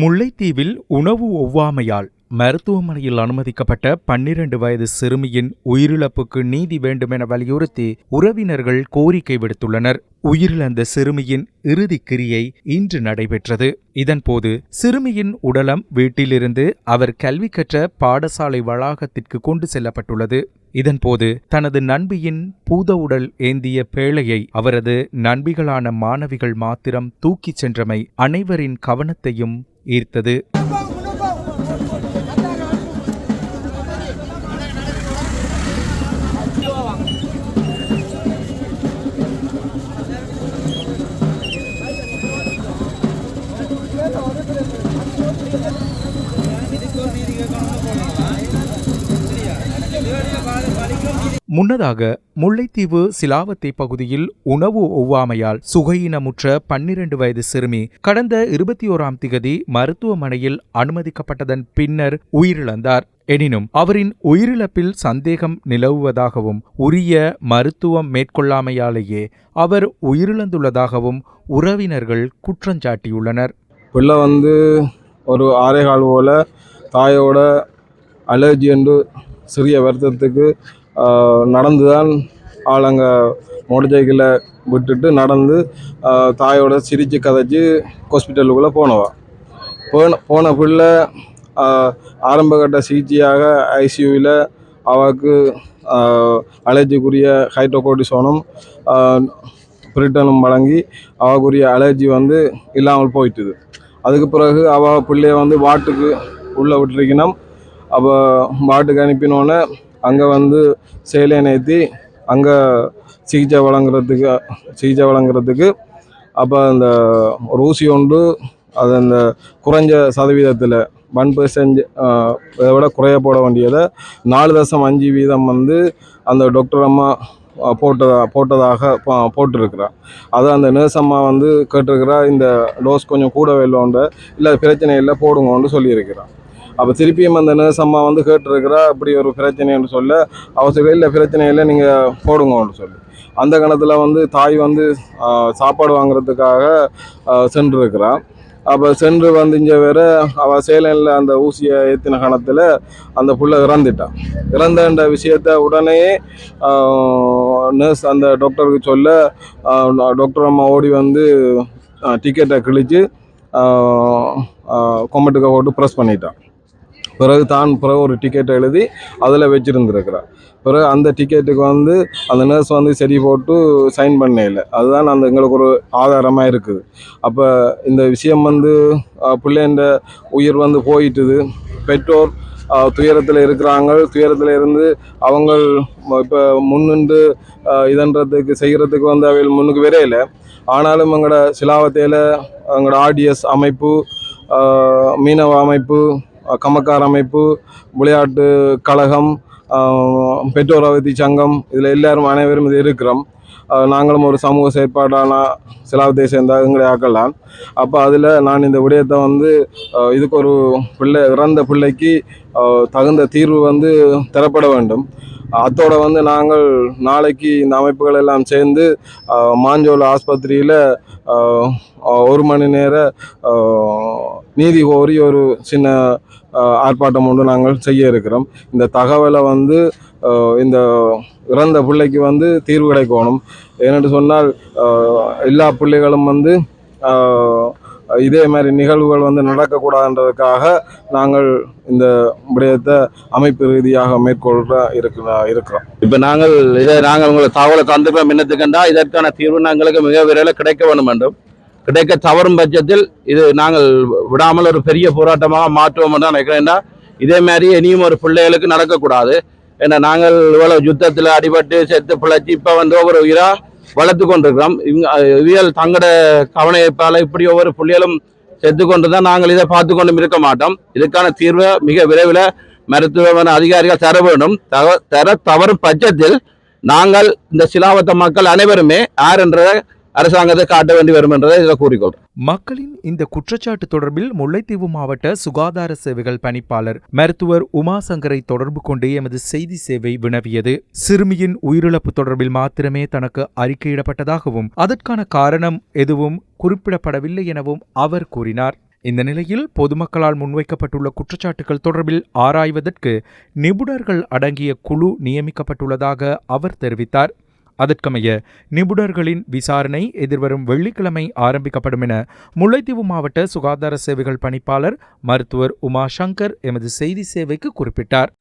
முல்லைத்தீவில் உணவு ஒவ்வாமையால் மருத்துவமனையில் அனுமதிக்கப்பட்ட பன்னிரண்டு வயது சிறுமியின் உயிரிழப்புக்கு நீதி வேண்டுமென வலியுறுத்தி உறவினர்கள் கோரிக்கை விடுத்துள்ளனர். உயிரிழந்த சிறுமியின் இறுதிக் கிரியை இன்று நடைபெற்றது. இதன்போது சிறுமியின் உடலம் வீட்டிலிருந்து அவர் கல்வி கற்ற பாடசாலை வளாகத்திற்கு கொண்டு செல்லப்பட்டுள்ளது. இதன்போது தனது நண்பியின் பூத உடல் ஏந்திய பேழையை அவரது நண்பிகளான மாணவிகள் மாத்திரம் தூக்கிச் சென்றமை அனைவரின் கவனத்தையும் ஈர்த்தது. முன்னதாக முல்லைத்தீவு சிலாவத்தை பகுதியில் உணவு ஒவ்வாமையால் சுகையினமுற்ற பன்னிரண்டு வயது சிறுமி கடந்த இருபத்தி ஓராம் திகதி மருத்துவமனையில் அனுமதிக்கப்பட்டதன் பின்னர் உயிரிழந்தார். எனினும் அவரின் உயிரிழப்பில் சந்தேகம் நிலவுவதாகவும் உரிய மருத்துவம் மேற்கொள்ளாமையாலேயே அவர் உயிரிழந்துள்ளதாகவும் உறவினர்கள் குற்றஞ்சாட்டியுள்ளனர் பிள்ளை வந்து ஒரு ஆரேகால் போல தாயோட அலர்ஜி என்று சிறிய வருத்தத்துக்கு நடந்து தான் ஆள் அங்கே மோட்டர் சைக்கிளை விட்டுட்டு நடந்து தாயோட சிரித்து கதைச்சி ஹாஸ்பிட்டலுக்குள்ளே போனவா. போன போன பிள்ளை ஆரம்பகட்ட சிகிச்சையாக ஐசியூவில் அவளுக்கு அலர்ஜிக்குரிய ஹைட்ரோகோட்டிசோனும் பிரிட்டனும் வழங்கி அவளுக்குரிய அலர்ஜி வந்து இல்லாமல் போயிட்டுது. அதுக்கு பிறகு அவள் பிள்ளைய வந்து வாட்டுக்கு உள்ளே விட்டுருக்கணும் அவள் வாட்டுக்கு அனுப்பினோன்னே அங்கே வந்து சேலை நேர்த்தி அங்கே சிகிச்சை வழங்குறதுக்கு சிகிச்சை வழங்குறதுக்கு அப்போ அந்த ஒரு ஊசி ஒன்று அது அந்த குறைஞ்ச சதவீதத்தில் ஒன் பர்சன்ட் இதை விட குறைய போட வேண்டியதை நாலு தசம் அஞ்சு வீதம் வந்து அந்த டாக்டர் அம்மா போட்டதா போட்டதாக போட்டிருக்கிறார் அது அதை அந்த நர்ஸ் அம்மா வந்து கேட்டிருக்கிறா இந்த டோஸ் கொஞ்சம் கூட இல்லைன்ற இல்லை பிரச்சனை இல்லை போடுங்கன்னு சொல்லியிருக்கிறான் அப்போ திருப்பியும் அந்த நர்ஸ் அம்மா வந்து கேட்டுருக்கிறா இப்படி ஒரு பிரச்சனைன்னு சொல்ல அவசர இல்லை பிரச்சனை இல்லை நீங்கள் போடுங்கன்னு சொல்லி. அந்த கணத்தில் வந்து தாய் வந்து சாப்பாடு வாங்குறதுக்காக சென்றிருக்கிறான் அப்போ சென்று வந்து இங்கே வேற அவள் சேலனில் அந்த ஊசியை ஏற்றின கணத்தில் அந்த புள்ள இறந்துட்டான் இறந்தன்ற விஷயத்த உடனே நர்ஸ் அந்த டாக்டருக்கு சொல்ல டாக்டர் அம்மா ஓடி வந்து டிக்கெட்டை கிழிச்சு கொமெண்ட்டுக்கு போட்டு ப்ரெஸ் பண்ணிட்டான் பிறகு தான் பிறகு ஒரு டிக்கெட் எழுதி அதில் வச்சுருந்துருக்குறான் பிறகு அந்த டிக்கெட்டுக்கு வந்து அந்த நர்ஸ் வந்து சரி போட்டு சைன் பண்ண இல்லை அதுதான் அந்த எங்களுக்கு ஒரு ஆதாரமாக இருக்குது. அப்போ இந்த விஷயம் வந்து பிள்ளைன்ற உயிர் வந்து போயிட்டுது. பெற்றோர் துயரத்தில் இருக்கிறாங்க. துயரத்தில் இருந்து அவங்க இப்போ முன்னின்று இதன்றதுக்கு செய்கிறதுக்கு வந்து அவையில் முன்னுக்கு விரையில ஆனாலும் எங்களோட சிலாவத்தையில் எங்களோட ஆர்டிஎஸ் அமைப்பு மீனவ அமைப்பு கமக்கார் அமைப்பு விளையாட்டு கழகம் பெற்றோர் அவதி சங்கம் இதில் எல்லாரும் அனைவரும் இது இருக்கிறோம். நாங்களும் ஒரு சமூக செயற்பாடான சிலாவத்தை சேர்ந்த எங்களை ஆக்கலாம் அப்போ அதில் நான் இந்த விடயத்தை வந்து இதுக்கு ஒரு பிள்ளை இறந்த பிள்ளைக்கு தகுந்த தீர்வு வந்து தரப்பட வேண்டும். அத்தோட வந்து நாங்கள் நாளைக்கு இந்த அமைப்புகள் எல்லாம் சேர்ந்து மாஞ்சோல் ஆஸ்பத்திரியில் ஒரு மணி நேர நீதி கோரி ஒரு சின்ன ஆர்ப்பாட்டம் ஒன்று நாங்கள் செய்ய இருக்கிறோம். இந்த தகவலை வந்து இந்த இறந்த பிள்ளைக்கு வந்து தீர்வு கிடைக்கணும். ஏனென்று சொன்னால் எல்லா பிள்ளைகளும் வந்து இதே மாதிரி நிகழ்வுகள் வந்து நடக்கக்கூடாதுன்றதுக்காக நாங்கள் இந்த விடயத்தை அமைப்பு ரீதியாக மேற்கொள்ள இருக்கிற இருக்கிறோம். இப்போ நாங்கள் இதை நாங்கள் உங்களுக்கு தகவலை தந்துக்கிறோம் என்னத்துக்கண்டா இதற்கான தீர்வு நாங்களுக்கு மிக விரைவில் கிடைக்க வேண்டும் என்றும் கிடைக்க தவறும் பட்சத்தில் இது நாங்கள் விடாமல் ஒரு பெரிய போராட்டமாக மாற்றுவோம் தான் நினைக்கிறேன்டா. இதே மாதிரி இனியும் ஒரு பிள்ளைகளுக்கு நடக்கக்கூடாது. ஏன்னா நாங்கள் இவ்வளவு யுத்தத்தில் அடிபட்டு செத்து பிழைச்சி இப்போ வந்து ஒவ்வொரு உயிராக வளர்த்து கொண்டிருக்கிறோம். இவங்க இவியல் தங்களோட கவனப்பால் இப்படி ஒவ்வொரு புள்ளிகளும் செத்து கொண்டு தான் நாங்கள் இதை பார்த்து கொண்டும் இருக்க மாட்டோம். இதுக்கான தீர்வை மிக விரைவில் மருத்துவமனை அதிகாரிகள் தர வேண்டும். தவ தர தவறும் பட்சத்தில் நாங்கள் இந்த சிலாவத்த மக்கள் அனைவருமே யார் என்ற அரசாங்கத்தை காட்ட வேண்டி வரும் என்றதை இதில் கூறிக்கொள்கிறேன் மக்களின் இந்த குற்றச்சாட்டு தொடர்பில் முல்லைத்தீவு மாவட்ட சுகாதார சேவைகள் பணிப்பாளர் மருத்துவர் உமாசங்கரை தொடர்பு கொண்டு எமது செய்தி சேவை வினவியது. சிறுமியின் உயிரிழப்பு தொடர்பில் மாத்திரமே தனக்கு அறிக்கையிடப்பட்டதாகவும் அதற்கான காரணம் எதுவும் குறிப்பிடப்படவில்லை எனவும் அவர் கூறினார். இந்த நிலையில் பொதுமக்களால் முன்வைக்கப்பட்டுள்ள குற்றச்சாட்டுகள் தொடர்பில் ஆராய்வதற்கு நிபுணர்கள் அடங்கிய குழு நியமிக்கப்பட்டுள்ளதாக அவர் தெரிவித்தார். அதற்கமைய நிபுணர்களின் விசாரணை எதிர்வரும் வெள்ளிக்கிழமை ஆரம்பிக்கப்படும் என முல்லைத்தீவு மாவட்ட சுகாதார சேவைகள் பணிப்பாளர் மருத்துவர் உமா சங்கர் எமது செய்தி சேவைக்கு குறிப்பிட்டார்.